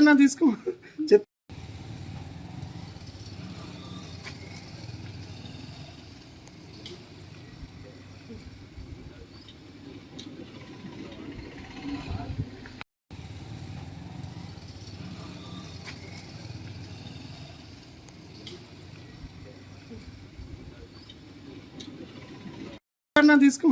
అన్నా తీసుకో. చెప్. తీసుకో.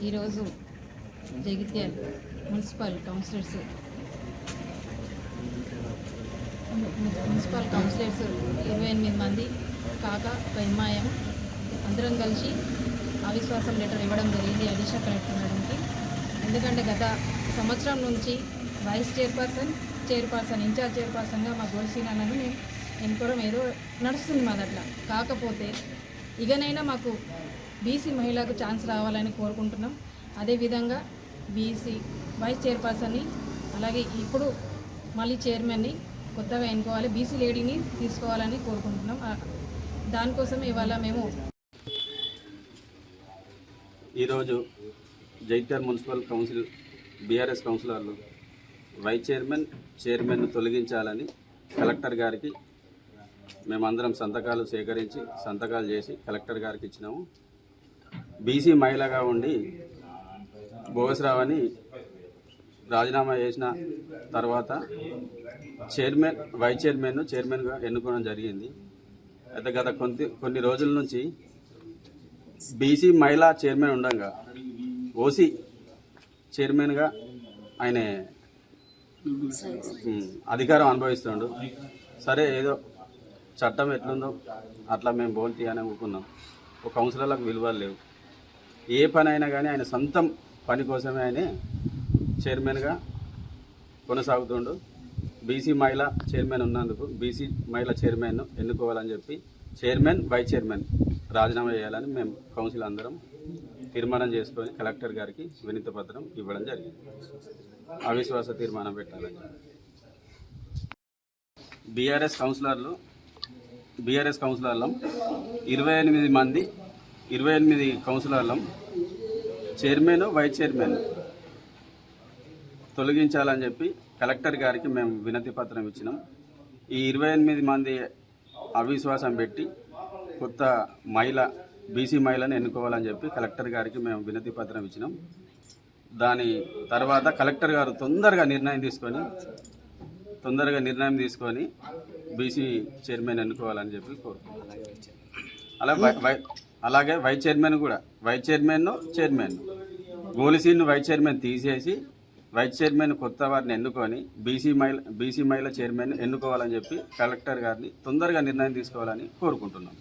ఈరోజు Jagtial municipal councillors. Municipal councillors ఇరవై ఎనిమిది మంది కాక ఒక అందరం కలిసి అవిశ్వాసం లెటర్ ఇవ్వడం జరిగింది అడిషా కలెక్టర్ మేడంకి ఎందుకంటే గత సంవత్సరం నుంచి వైస్ చైర్పర్సన్ చైర్పర్సన్ ఇన్ఛార్జ్ చైర్పర్సన్గా మా గోల్సీనాలను మేము ఎన్కోవడం ఏదో నడుస్తుంది మా అట్లా కాకపోతే ఇకనైనా మాకు బీసీ మహిళకు ఛాన్స్ రావాలని కోరుకుంటున్నాం. అదేవిధంగా బీసీ వైస్ చైర్పర్సన్ని అలాగే ఇప్పుడు మళ్ళీ చైర్మన్ని కొత్తగా ఎన్నుకోవాలి బీసీ లేడీని తీసుకోవాలని కోరుకుంటున్నాం. దానికోసం ఇవాళ మేము ఈరోజు జైత్యాల మున్సిపల్ కౌన్సిల్ బీఆర్ఎస్ కౌన్సిలర్లు వైస్ చైర్మన్ చైర్మన్ తొలగించాలని కలెక్టర్ గారికి మేమందరం సంతకాలు సేకరించి సంతకాలు చేసి కలెక్టర్ గారికి ఇచ్చినాము. బీసీ మహిళగా ఉండి భోగస్రావని రాజీనామా చేసిన తర్వాత చైర్మన్ వైస్ చైర్మన్ చైర్మన్గా ఎన్నుకోవడం జరిగింది. అయితే గత కొన్ని కొన్ని రోజుల నుంచి బీసీ మహిళా చైర్మన్ ఉండగా ఓసీ చైర్మన్గా ఆయన అధికారం అనుభవిస్తుండు. సరే ఏదో చట్టం ఎట్లుందో అట్లా మేము బోల్తీ అని అనుకున్నాం ఒక కౌన్సిలర్లకు విలువలు లేవు. ఏ పని అయినా కానీ ఆయన సొంతం పని కోసమే ఆయన చైర్మన్గా కొనసాగుతుండు. బీసీ మహిళ చైర్మన్ ఉన్నందుకు బీసీ మహిళ చైర్మన్ ఎన్నుకోవాలని చెప్పి చైర్మన్ వైస్ చైర్మన్ రాజీనామా చేయాలని మేము కౌన్సిల్ అందరం తీర్మానం చేసుకొని కలెక్టర్ గారికి వినతి పత్రం ఇవ్వడం జరిగింది. అవిశ్వాస తీర్మానం పెట్టాలని. బీఆర్ఎస్ కౌన్సిలర్లు బీఆర్ఎస్ కౌన్సిలర్లం. ఇరవై ఎనిమిది మంది ఇరవై ఎనిమిది కౌన్సిలర్లం. చైర్మన్ వైస్ చైర్మన్ తొలగించాలని చెప్పి కలెక్టర్ గారికి మేము వినతి పత్రం ఇచ్చినాం. ఈ ఇరవై ఎనిమిది మంది అవిశ్వాసం పెట్టి కొత్త మహిళ బీసీ మహిళను ఎన్నుకోవాలని చెప్పి కలెక్టర్ గారికి మేము వినతి పత్రం ఇచ్చినాం. దాని తర్వాత కలెక్టర్ గారు తొందరగా నిర్ణయం తీసుకొని తొందరగా నిర్ణయం తీసుకొని బీసీ చైర్మన్ ఎన్నుకోవాలని చెప్పి కోరుకుంటున్నాను. అలా వై- అలాగే వైస్ చైర్మన్ కూడా. Vice chairman. చైర్మన్ గోలిసీని వైస్ చైర్మన్ తీసేసి వైస్ చైర్మన్ కొత్త వారిని ఎన్నుకొని బీసీ మహిళ బీసీ మహిళ చైర్మన్ ఎన్నుకోవాలని చెప్పి కలెక్టర్ గారిని తొందరగా నిర్ణయం తీసుకోవాలని కోరుకుంటున్నాం